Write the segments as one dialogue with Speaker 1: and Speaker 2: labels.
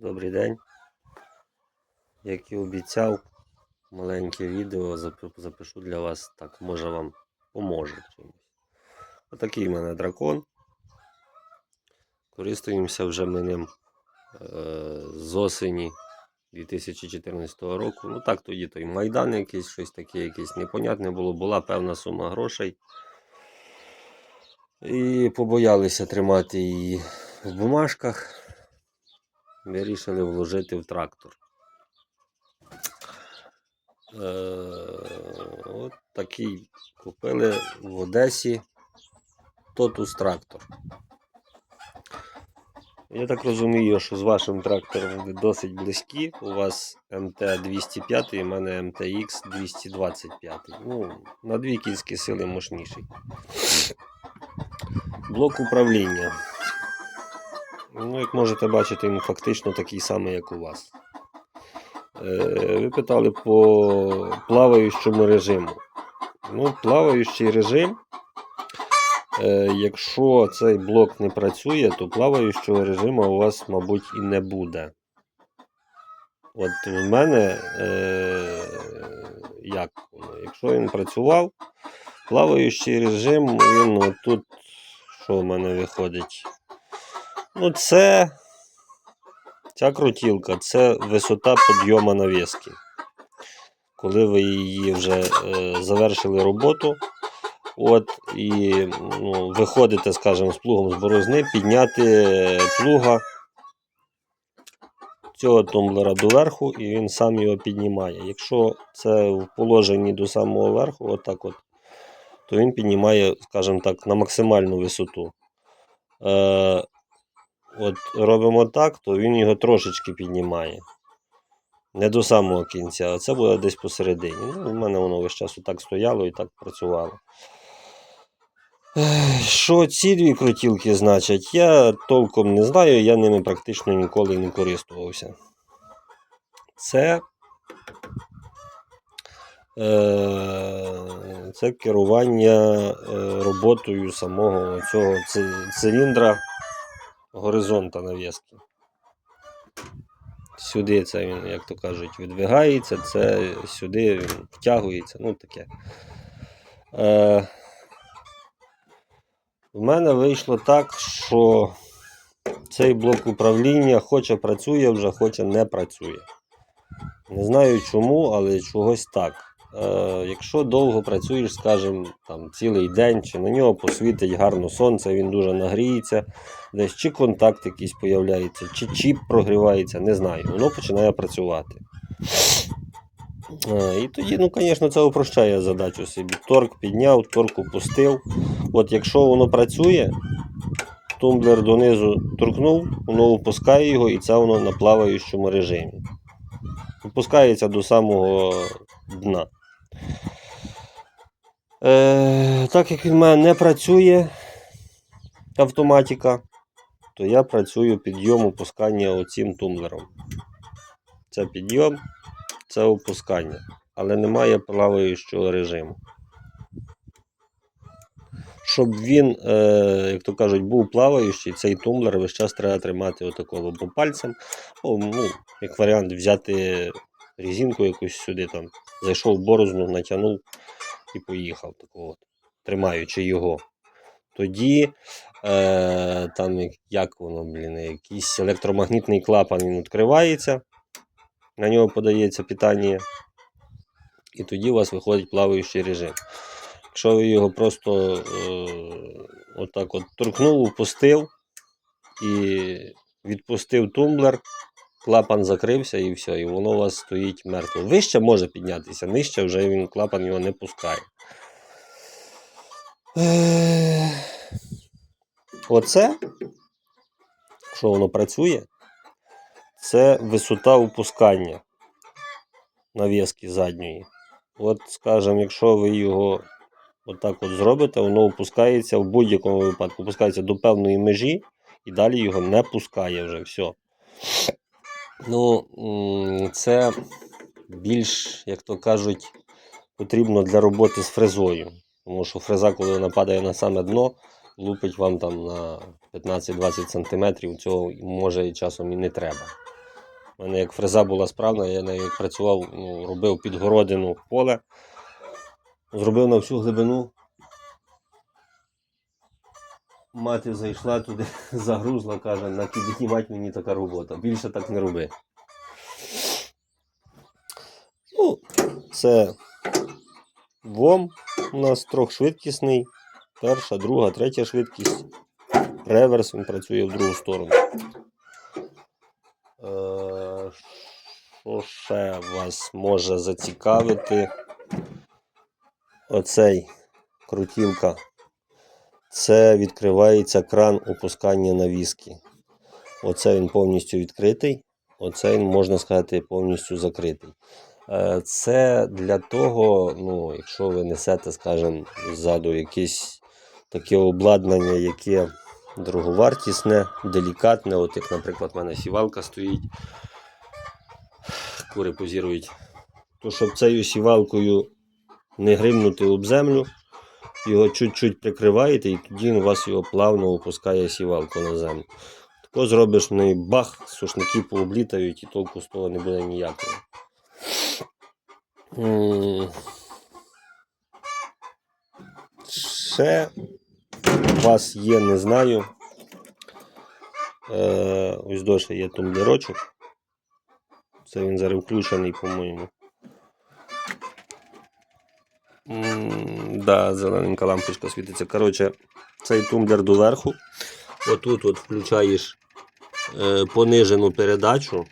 Speaker 1: Добрий день. Як і обіцяв, маленьке відео запишу для вас, так може вам поможе в чомусь. Отакий в мене дракон. Користуємося вже ми ним е, з осені 2014 року. Ну так тоді той майдан якийсь, щось таке, якесь непонятне було, була певна сума грошей. І побоялися тримати її в бумажках вирішили вложити в трактор. Е, от такий купили в Одесі Тотус трактор. Я так розумію, що з вашим трактором ви досить близькі. У вас МТ-205 і в мене МТХ-225. Ну, на дві кінські сили мощніший. Блок управління. Ну, як можете бачити, він фактично такий самий, як у вас. Е, ви питали по плаваючому режиму. Ну, плаваючий режим. Е, якщо цей блок не працює, то плаваючого режиму у вас, мабуть, і не буде. От в мене, е, як якщо він працював, плаваючий режим, він отут, що в мене виходить? Ну, це ця крутілка, це висота підйому навіски. Коли ви її вже е, завершили роботу, от, і ну, виходите, скажімо, з плугом з борозни, підняти плуга цього тумблера доверху, і він сам його піднімає. Якщо це в положенні до самого верху, отак от, то він піднімає, скажімо так, на максимальну висоту. Е, от робимо так, то він його трошечки піднімає. Не до самого кінця, а це буде десь посередині. Ну, у мене воно весь час так стояло і так працювало. Що ці дві крутілки значать, я толком не знаю, я ними практично ніколи не користувався. Це, е, це керування е, роботою самого цього ци- циліндра горизонта нав'язки. Сюди це він, як то кажуть, відвигається, це сюди він втягується, ну таке. Е, в мене вийшло так, що цей блок управління хоче працює вже, хоче не працює. Не знаю чому, але чогось так. Е, якщо довго працюєш, скажімо, там цілий день, чи на нього посвітить гарно сонце, він дуже нагріється, десь чи контакт якийсь появляється, чи чіп прогрівається, не знаю. Воно починає працювати. Е, І тоді, ну, звісно, це упрощає задачу собі. Торк підняв, торк опустив. От якщо воно працює, тумблер донизу торкнув, воно опускає його і це воно на плаваючому режимі. Опускається до самого дна. Е, так як він в мене не працює автоматика, то я працюю підйом опускання оцим тумблером. Це підйом, це опускання, але немає плаваючого режиму. Щоб він, е, як то кажуть, був плаваючий, цей тумблер весь час треба тримати отакого або пальцем. О, ну, як варіант, взяти резинку якусь сюди, там, зайшов борозну, натягнув і поїхав, такого, от, тримаючи його. Тоді е, там, як, воно, блін, якийсь електромагнітний клапан він відкривається, на нього подається питання, і тоді у вас виходить плаваючий режим. Якщо ви його просто е, отак от торкнув, опустив і відпустив тумблер, клапан закрився і все, і воно у вас стоїть мертво. Вище може піднятися, нижче вже він клапан його не пускає. Оце, що воно працює, це висота опускання нав'язки задньої. От, скажімо, якщо ви його отак от зробите, воно опускається в будь-якому випадку, опускається до певної межі і далі його не пускає вже все. Ну, це більш, як то кажуть, потрібно для роботи з фрезою. Тому що фреза, коли вона падає на саме дно, лупить вам там на 15-20 см, цього може і часом і не треба. У мене як фреза була справна, я нею працював, ну, робив підгородину поле, зробив на всю глибину. Мати зайшла туди, загрузла, каже, на кібіті мать мені така робота. Більше так не роби. Ну, це ВОМ у нас трьохшвидкісний. Перша, друга, третя швидкість. Реверс він працює в другу сторону. Е, Що ще вас може зацікавити? Оцей крутілка. Це відкривається кран опускання навіски. Оце він повністю відкритий. Оце він, можна сказати, повністю закритий. Е, Це для того, ну, якщо ви несете, скажімо, ззаду якесь таке обладнання, яке дороговартісне, делікатне, от як, наприклад, в мене сівалка стоїть, кури позірують, то щоб цією сівалкою не гримнути об землю, його чуть-чуть прикриваєте, і тоді у вас його плавно опускає сівалку на землю. Тако зробиш в неї бах, сушники пооблітають і толку з того не буде ніякого. Ще у вас є, не знаю. Е, ось досі є тумблерочок. Це він зараз включений, по-моєму. Да, зелененька лампочка світиться. Коротше, цей тумблер доверху. Отут от включаєш е, понижену передачу.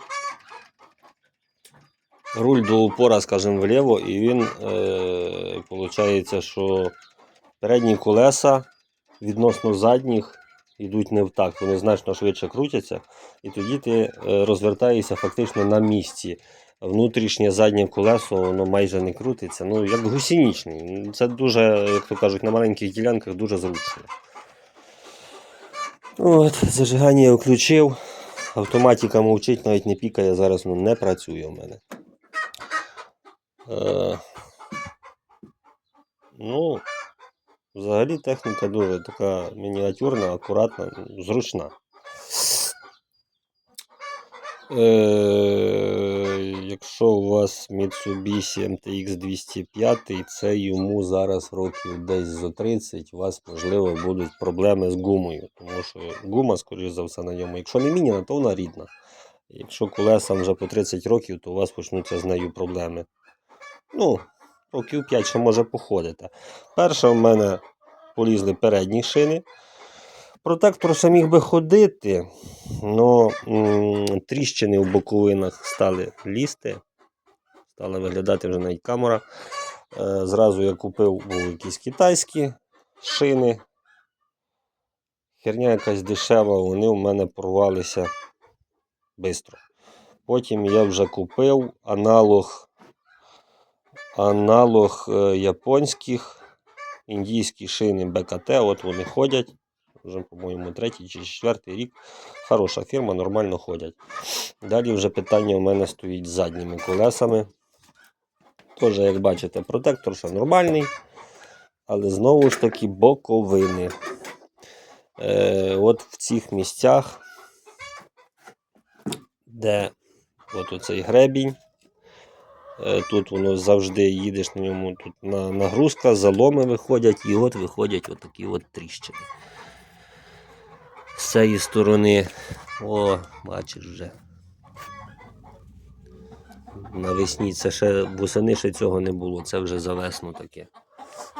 Speaker 1: Руль до упора, скажімо, вліво, і він е, що передні колеса відносно задніх йдуть не в такт, вони значно швидше крутяться, і тоді ти е, розвертаєшся фактично на місці. Внутрішнє заднє колесо воно майже не крутиться. Ну, як гусінічний. Це дуже, як то кажуть, на маленьких ділянках дуже зручно. От, зажигання я включив. Автоматика мовчить, навіть не пікає, зараз ну, не працює в мене. Е, ну, взагалі техніка дуже така мініатюрна, акуратна, зручна. Е, якщо у вас Mitsubishi MTX 205, це йому зараз років десь за 30, у вас, можливо, будуть проблеми з гумою. Тому що гума, скоріш за все, на ньому. Якщо не міняна, то вона рідна. Якщо колесам вже по 30 років, то у вас почнуться з нею проблеми. Ну, років 5 ще може походити. Перше в мене полізли передні шини. Протектор ще міг би ходити, але тріщини в боковинах стали лізти. Стала виглядати вже навіть камера. Е, Зразу я купив якісь китайські шини. Херня якась дешева, вони у мене порвалися швидко. Потім я вже купив аналог, аналог е, японських, індійські шини БКТ. От вони ходять. Вже, по-моєму, третій чи четвертий рік. Хороша фірма, нормально ходять. Далі вже питання у мене стоїть з задніми колесами. Теж, як бачите, протектор ще нормальний, але знову ж таки боковини. Е, от в цих місцях, де от оцей гребінь, е, тут воно завжди їдеш на ньому, тут на, нагрузка, заломи виходять, і от виходять отакі от тріщини. З цієї сторони, о, бачиш вже. Навесні це ще восени ще цього не було, це вже за весну таке.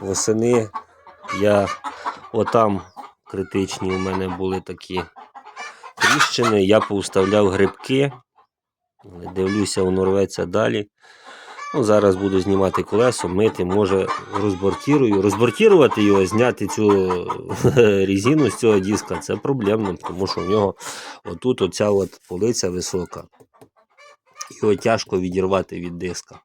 Speaker 1: Восени я отам критичні у мене були такі тріщини, я повставляв грибки, дивлюся, воно рветься далі. Ну, зараз буду знімати колесо, мити, може розбортірую. Розбортірувати його, зняти цю резину з цього диска, це проблемно, тому що в нього отут оця от полиця висока. Його тяжко відірвати від диска.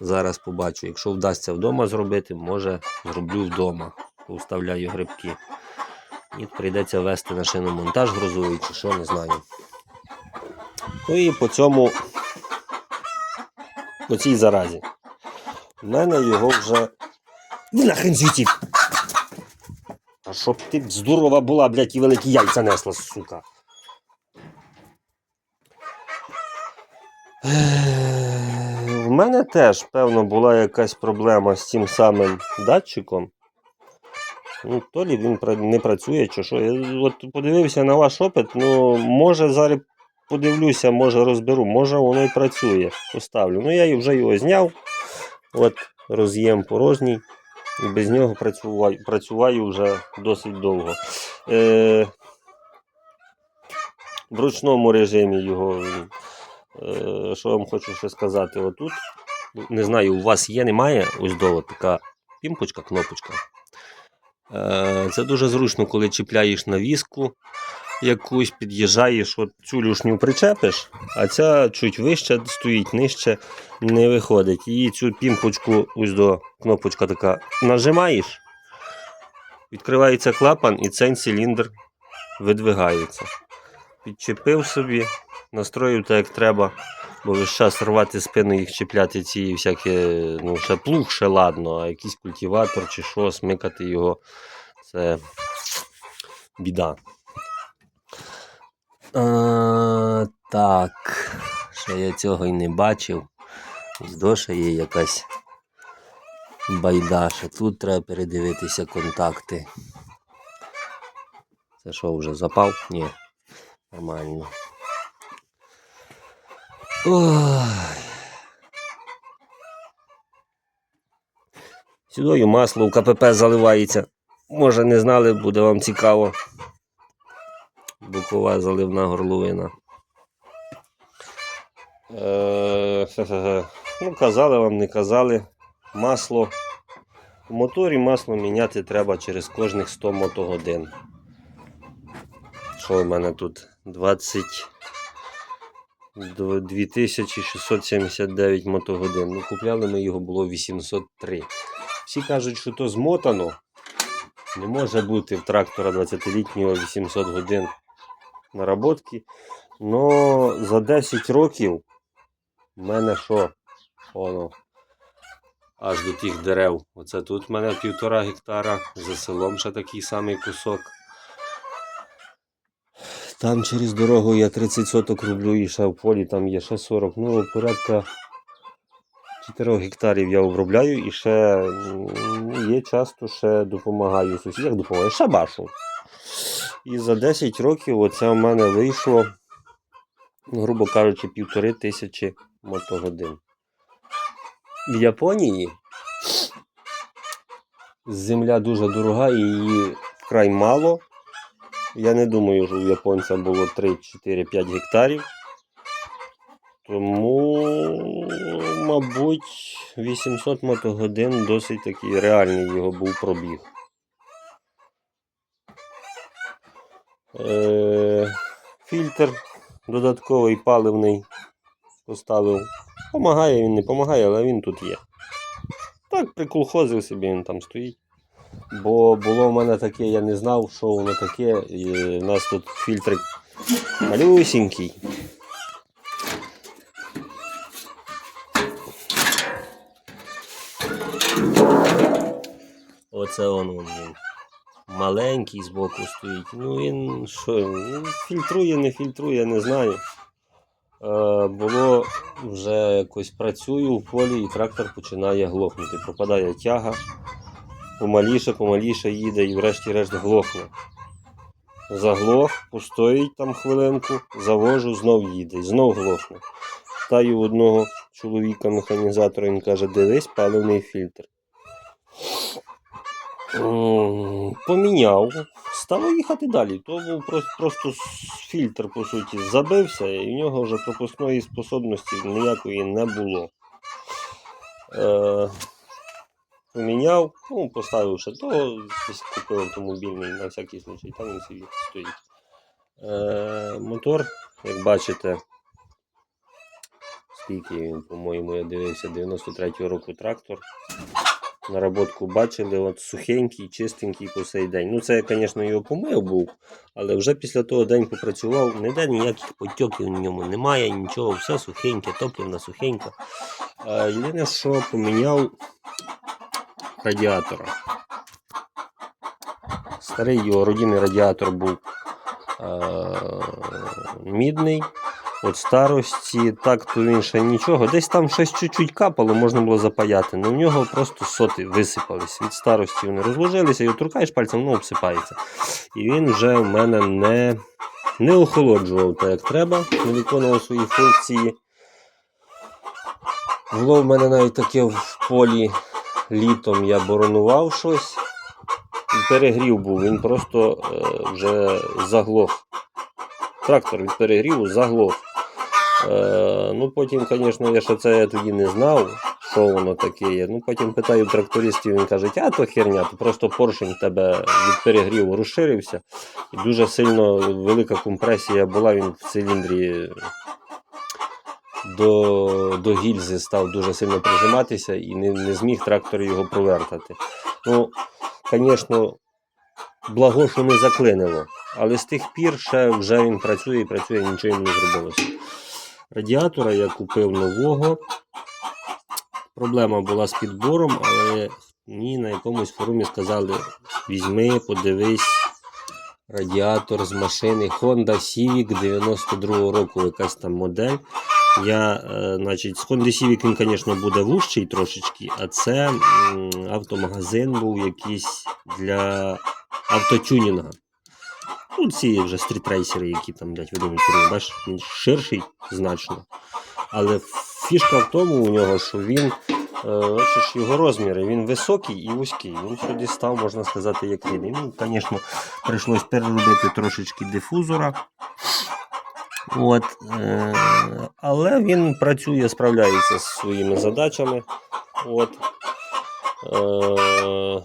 Speaker 1: Зараз побачу. Якщо вдасться вдома зробити, може зроблю вдома. Вставляю грибки. І прийдеться вести на шиномонтаж грузовий чи що, не знаю. Ну і по цьому по цій заразі. У мене його вже. Нахрен звідти! А щоб ти здорова була, блядь, і великі яйця несла, сука. В мене теж, певно, була якась проблема з цим самим датчиком. Ну, то лі він не працює, чи що. Я от подивився на ваш опит, ну, може зараз подивлюся, може розберу, може воно і працює. Поставлю. Ну, я вже його зняв. От роз'єм порожній. І без нього працюваю, працюваю вже досить довго. Е, в ручному режимі його. Е, що вам хочу ще сказати? Отут, не знаю, у вас є, немає ось до от така пімпочка, кнопочка. Е, Це дуже зручно, коли чіпляєш на віску якусь, під'їжджаєш, от цю люшню причепиш, а ця чуть вище стоїть, нижче не виходить. І цю пімпочку, ось до кнопочка така, нажимаєш, відкривається клапан і цей циліндр видвигається. Підчепив собі, настроїв так, як треба, бо весь час рвати спину їх чіпляти ці всякі, ну, ще плуг, ще ладно, а якийсь культиватор чи що, смикати його, це біда. А, так, ще я цього й не бачив. Здоша є якась байдаша. Тут треба передивитися контакти. Це що, вже запав? Ні. Нормально. Ой. Сюдою масло в КПП заливається. Може не знали, буде вам цікаво. Букова заливна горловина. Е, ну, казали вам, не казали. Масло. В моторі масло міняти треба через кожних 100 мотогодин. Що в мене тут? 20. 2679 мотогодин. Ну, купляли ми його було 803. Всі кажуть, що то змотано. Не може бути в трактора 20-літнього 800 годин наработки. Но за 10 років в мене що? Воно. Аж до тих дерев. Оце тут в мене півтора гектара, за селом ще такий самий кусок. Там через дорогу я 30 соток роблю і ще в полі там є ще 40. Ну, порядка 4 гектарів я обробляю і ще є часто ще допомагаю сусідам. Як допомагаю? Ще башу. І за 10 років оце в мене вийшло, грубо кажучи, півтори тисячі мотогодин. В Японії земля дуже дорога і її вкрай мало. Я не думаю, що у японця було 3, 4, 5 гектарів. Тому, мабуть, 800 мотогодин досить такий реальний його був пробіг. Е, фільтр додатковий паливний поставив. Помагає він, не помагає, але він тут є. Так, приколхозив собі, він там стоїть. Бо було в мене таке, я не знав, що воно таке. І в нас тут фільтрик малюсінький. Оце воно він. Маленький збоку стоїть. Ну він що, фільтрує, не фільтрує, не знаю. Е, було вже якось працюю в полі і трактор починає глохнути. Пропадає тяга, помаліше, помаліше їде і врешті-решт глохне. Заглох, постоїть там хвилинку, завожу, знов їде, знов глохне. Питаю в одного чоловіка, механізатора, він каже, дивись, паливний фільтр. Поміняв, стало їхати далі. То був просто, просто фільтр, по суті, забився, і в нього вже пропускної способності ніякої не було. Е, поміняв, ну, поставив ще того, купив автомобільний на всякий случай, там він собі стоїть. Е, мотор, як бачите, скільки він, по-моєму, я дивився, 93-го року трактор. Наработку бачили, от сухенький, чистенький по сей день. Ну, це звісно, його помив був, але вже після того день попрацював, ніде ніяких потьоків в ньому немає, нічого, все сухеньке, топлівна сухенька. Єдине, що поміняв радіатора. Старий його родинний радіатор був е, мідний. От старості, так то він ще нічого. Десь там щось чуть-чуть капало, можна було запаяти. але в нього просто соти висипались. Від старості вони розложилися, і торкаєш пальцем, воно обсипається. І він вже в мене не, не охолоджував так, як треба, не виконував свої функції. Було в мене навіть таке в полі літом я боронував щось. Перегрів був, він просто е, вже заглох. Трактор від перегріву заглох. Е, ну Потім, звісно, я ще це тоді не знав, що воно таке є. Ну Потім питаю трактористів, він каже, а то херня, то просто поршень тебе від перегріву розширився. І дуже сильно велика компресія була, він в циліндрі до, до гільзи став дуже сильно прижиматися і не, не зміг трактор його провертати. Ну, звісно, благо, що не заклинило. Але з тих пір ще вже він працює і працює, нічого йому не зробилося. Радіатора я купив нового. Проблема була з підбором, але мені на якомусь форумі сказали: візьми, подивись радіатор з машини Honda Civic 92 року, якась там модель. Я, е, значить, з Honda Civic він, звісно, буде вужчий трошечки, а це автомагазин був якийсь для автотюнінга. Ну, ці вже стрітрейсери, які там, блядь, видумують, бачиш, він ширший значно. Але фішка в тому у нього, що він, е, бачиш, його розміри, він високий і вузький. Він сюди став, можна сказати, як рідний. Ну, звісно, прийшлось переробити трошечки дифузора. От, е, але він працює, справляється з своїми задачами. От, е,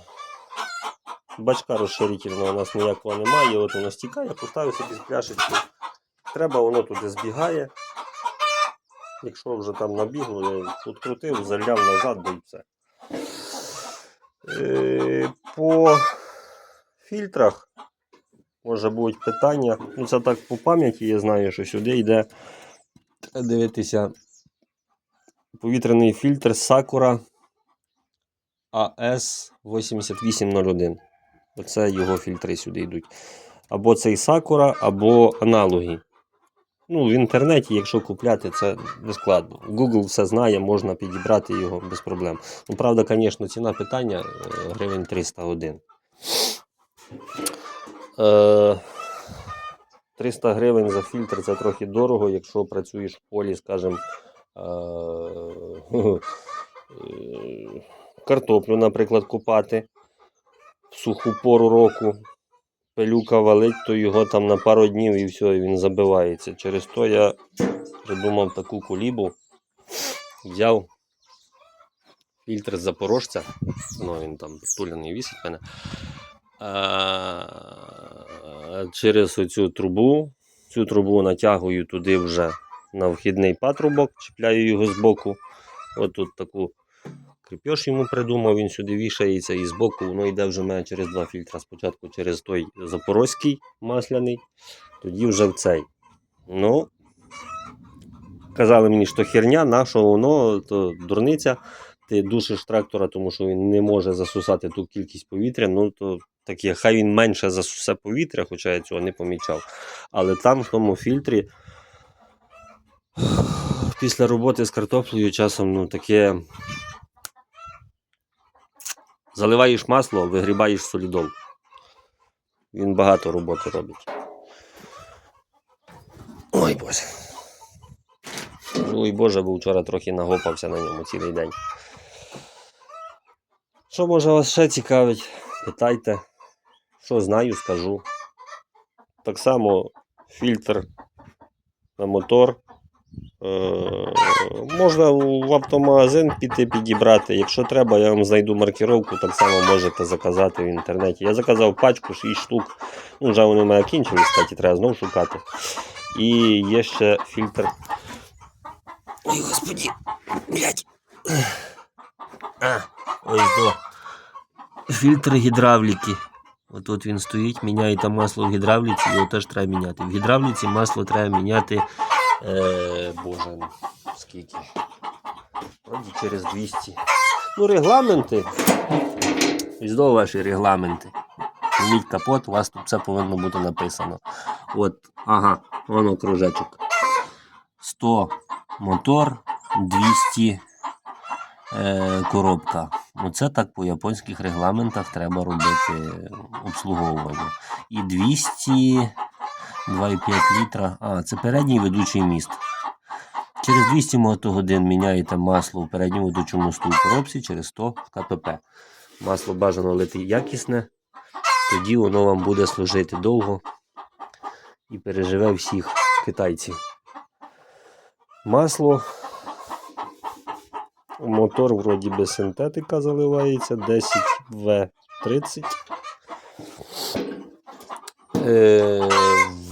Speaker 1: бачка розширительного у нас ніякого немає. От воно стікає, поставив собі з пляшечки. Треба, воно туди збігає. Якщо вже там набігло, я відкрутив, заляв назад, да і все. Е, по фільтрах може бути питання. Ну, це так по пам'яті, я знаю, що сюди йде дивитися повітряний фільтр Sakura AS8801. Оце його фільтри сюди йдуть. Або цей Sakura, або аналоги. Ну, в інтернеті, якщо купляти, це не складно. Google все знає, можна підібрати його без проблем. Ну, правда, звісно, ціна питання е, гривень 301. Е, 300 гривень за фільтр це трохи дорого, якщо працюєш в полі, скажімо, е, е, картоплю, наприклад, купати в суху пору року. Пилюка валить, то його там на пару днів і все, і він забивається. Через то я придумав таку кулібу. Взяв фільтр з запорожця. Ну, він там туляний вісить мене. Через оцю трубу. Цю трубу натягую туди вже на вхідний патрубок, чіпляю його збоку. От тут таку кріпеж йому придумав, він сюди вішається і збоку воно йде вже мене через два фільтра. Спочатку через той запорозький масляний, тоді вже в цей. Ну, казали мені, що херня, на воно, то дурниця. Ти душиш трактора, тому що він не може засосати ту кількість повітря. Ну, то таке, хай він менше засусе повітря, хоча я цього не помічав. Але там в тому фільтрі після роботи з картоплею часом ну, таке заливаєш масло, вигрібаєш солідол. Він багато роботи робить. Ой Боже. Ой Боже, бо вчора трохи нагопався на ньому цілий день. Що може вас ще цікавить? Питайте. Що знаю, скажу. Так само фільтр на мотор. Е, можна в автомагазин піти підібрати. Якщо треба, я вам знайду маркіровку, так само можете заказати в інтернеті. Я заказав пачку 6 штук. Ну, вже вони в мене кінчились, кстати, треба знову шукати. І є ще фільтр. Ой, господі, блядь. А, ось до. Фільтр гідравліки. От тут він стоїть, міняєте масло в гідравліці, його теж треба міняти. В гідравліці масло треба міняти. Е, боже, скільки? Вроді через 200. Ну, регламенти. І знову ваші регламенти. Вміть капот, у вас тут все повинно бути написано. От, ага, воно кружечок. 100 мотор, 200 е, коробка. Оце так по японських регламентах треба робити обслуговування. І 200 2,5 літра. А, це передній ведучий міст. Через 200 мотогодин міняєте масло у передньому ведучому мосту коробці через 100 КПП. Масло бажано лити якісне, тоді воно вам буде служити довго і переживе всіх китайців. Масло. Мотор вроді би синтетика заливається 10В30. Е,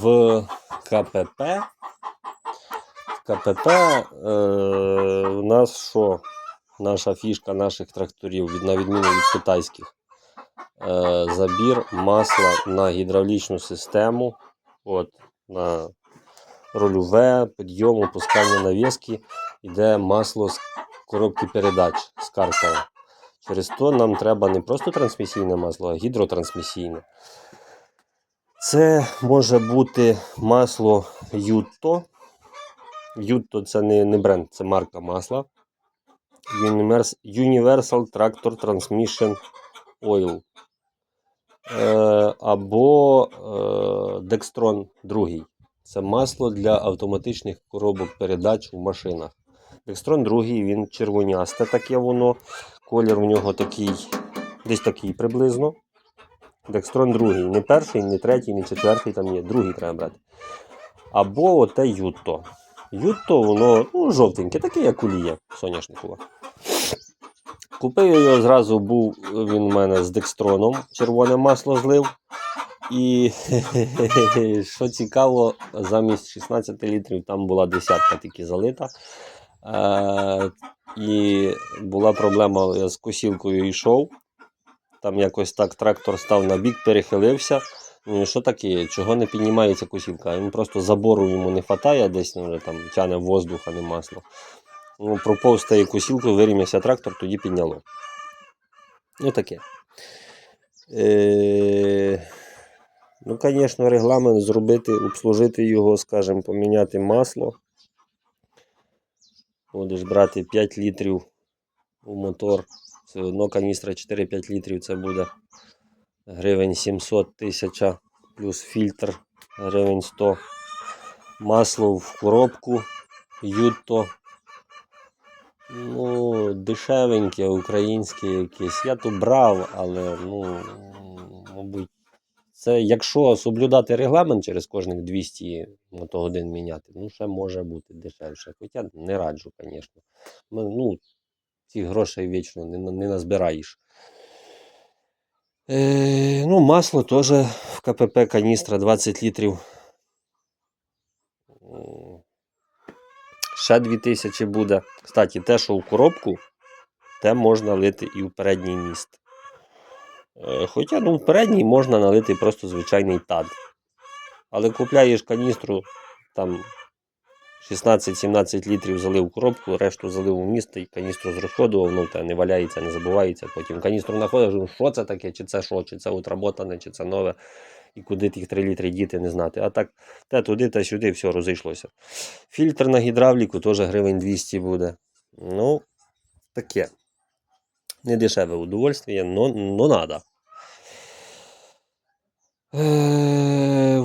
Speaker 1: в КПП. В КПП е, у нас що? Наша фішка наших тракторів, на відміну від китайських. Е, забір масла на гідравлічну систему. От, на рульове, підйом, опускання навіски. Йде масло з коробки передач з картера. Через то нам треба не просто трансмісійне масло, а гідротрансмісійне. Це може бути масло Ютто. Ютто це не, не бренд, це марка масла. Universal Tractor Transmission Oil. Е, або е, Dextron 2. Це масло для автоматичних коробок передач у машинах. Dextron 2, він червонясте таке воно. Колір у нього такий, десь такий приблизно. Декстрон другий. Не перший, не третій, не четвертий, там є, другий треба брати. Або оте Ютто. Ютто, воно ну, жовтеньке, таке, як олія соняшникова. Купив його зразу, був він у мене з декстроном, червоне масло злив. І що цікаво, замість 16 літрів там була десятка тільки залита. Е, і була проблема, я з косілкою йшов. Там якось так трактор став на бік, перехилився. Ну і що таке? Чого не піднімається косілка? Він просто забору йому не вистачає, десь вже там тяне воздух, а не масло. Ну, проповз тією косілкою, вирівнявся трактор, тоді підняло. Ну таке. Е... Ну, звісно, регламент зробити, обслужити його, скажімо, поміняти масло. Будеш брати 5 літрів у мотор. Одно каністра 4-5 літрів це буде гривень 700 тисяча плюс фільтр гривень 100. Масло в коробку, ютто. Ну, дешевеньке, українське якесь. Я то брав, але ну, мабуть, це якщо соблюдати регламент через кожних 200 мотогодин міняти, ну ще може бути дешевше. Хоча не раджу, звісно. Ну, цих грошей вічно не, не назбираєш. Е, ну, масло теж в КПП каністра 20 літрів. Ще 2000 буде. Кстати, те, що в коробку, те можна лити і в передній міст. Е, Хоча ну, в передній можна налити просто звичайний тад. Але купляєш каністру, там 16-17 літрів залив коробку, решту залив у місто і каністру зрозходував, в тебе не валяється, не забувається. Потім каністру знаходиш, ну що це таке, чи це що, чи це отработане, чи це нове, і куди тих 3 літри діти не знати. А так, те туди, те сюди, все розійшлося. Фільтр на гідравліку теж гривень 200 буде. Ну, таке. Не дешеве удовольствие, но, но надо. Е,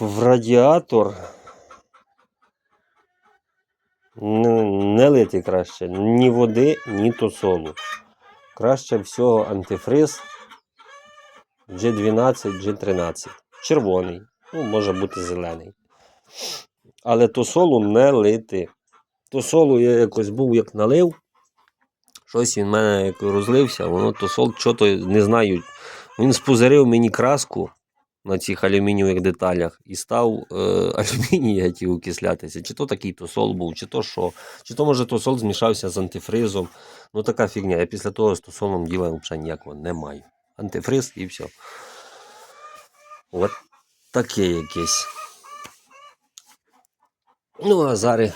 Speaker 1: В радіатор не, не лити краще ні води, ні тосолу. Краще всього антифриз G12, G13. Червоний, ну, може бути зелений. Але тосолу не лити. Тосолу я якось був як налив. Щось він в мене розлився, воно тосол, що то не знаю. Він спозирив мені краску на цих алюмінієвих деталях і став е, алюміній хотів окислятися. Чи то такий тосол був, чи то що. Чи то, може, тосол змішався з антифризом. Ну, така фігня. Я після того з тосолом діла взагалі ніякого не маю. Антифриз і все. От таке якесь. Ну, а зараз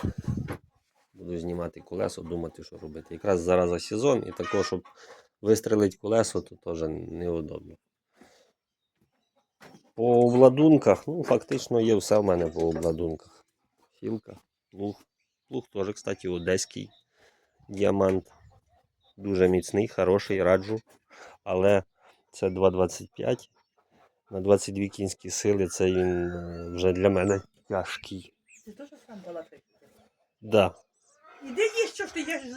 Speaker 1: буду знімати колесо, думати, що робити. Якраз зараз сезон, і також, щоб вистрелити колесо, то теж неудобно. По обладунках, ну, фактично є все в мене по обладунках. Філка. Плуг. Плуг теж, кстати, одеський діамант. Дуже міцний, хороший, раджу. Але це 2,25. На 22 кінські сили це він е, вже для мене тяжкий.
Speaker 2: Ти теж сам балакай.
Speaker 1: Да.
Speaker 2: Іди їсть, що ти я ж